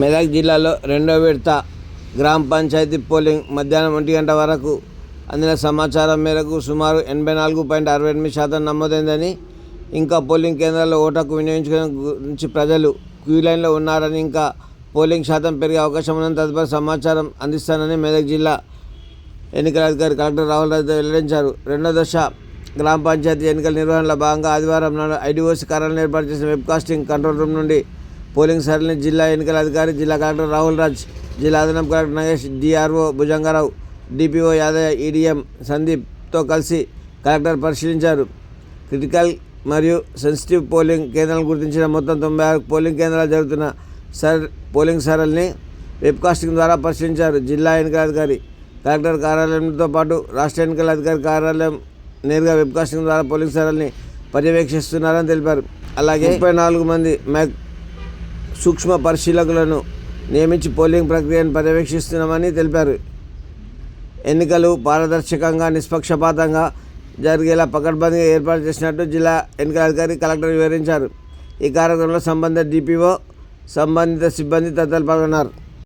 మెదక్ జిల్లాలో రెండో విడత గ్రామ పంచాయతీ పోలింగ్ మధ్యాహ్నం ఒంటి గంట వరకు. అందిన సమాచారం మేరకు సుమారు ఎనభై నాలుగు పాయింట్ అరవై ఎనిమిది శాతం నమోదైందని ఇంకా పోలింగ్ కేంద్రాల్లో ఓటకు వినియోగించుకునే గురించి ప్రజలు క్యూ లైన్లో ఉన్నారని ఇంకా పోలింగ్ శాతం పెరిగే అవకాశం ఉందని తదుపరి సమాచారం అందిస్తానని మెదక్ జిల్లా ఎన్నికల అధికారి కలెక్టర్ రాహుల్ రాజు వెల్లడించారు. రెండో దశ గ్రామ పంచాయతీ ఎన్నికల నిర్వహణలో భాగంగా ఆదివారం నాడు ఐడిఓసి కార్యాలయం ఏర్పాటు చేసిన వెబ్కాస్టింగ్ కంట్రోల్ రూమ్ నుండి పోలింగ్ సరళిని జిల్లా ఎన్నికల అధికారి జిల్లా కలెక్టర్ రాహుల్ రాజ్ జిల్లా అదనపు collector Nagesh DRO Bhujangarao DPO Yadaiah EDM సందీప్తో కలిసి కలెక్టర్ పరిశీలించారు. క్రిటికల్ మరియు సెన్సిటివ్ పోలింగ్ కేంద్రాలను గుర్తించిన మొత్తం తొంభై ఆరు పోలింగ్ కేంద్రాలు జరుగుతున్న సర్ పోలింగ్ సరళిని వెబ్కాస్టింగ్ ద్వారా పరిశీలించారు. జిల్లా ఎన్నికల అధికారి కలెక్టర్ కార్యాలయంతో పాటు రాష్ట్ర ఎన్నికల అధికారి కార్యాలయం నేరుగా వెబ్కాస్టింగ్ ద్వారా పోలింగ్ సరళిని పర్యవేక్షిస్తున్నారని తెలిపారు. అలాగే ముప్పై నాలుగు మంది మ్యాక్ సూక్ష్మ పరిశీలకులను నియమించి పోలింగ్ ప్రక్రియను పర్యవేక్షిస్తున్నామని తెలిపారు. ఎన్నికలు పారదర్శకంగా నిష్పక్షపాతంగా జరిగేలా పకడ్బందీగా ఏర్పాటు చేసినట్టు జిల్లా ఎన్నికల అధికారి కలెక్టర్ వివరించారు. ఈ కార్యక్రమంలో సంబంధిత డిపిఓ సంబంధిత సిబ్బంది తదితరులు పాల్గొన్నారు.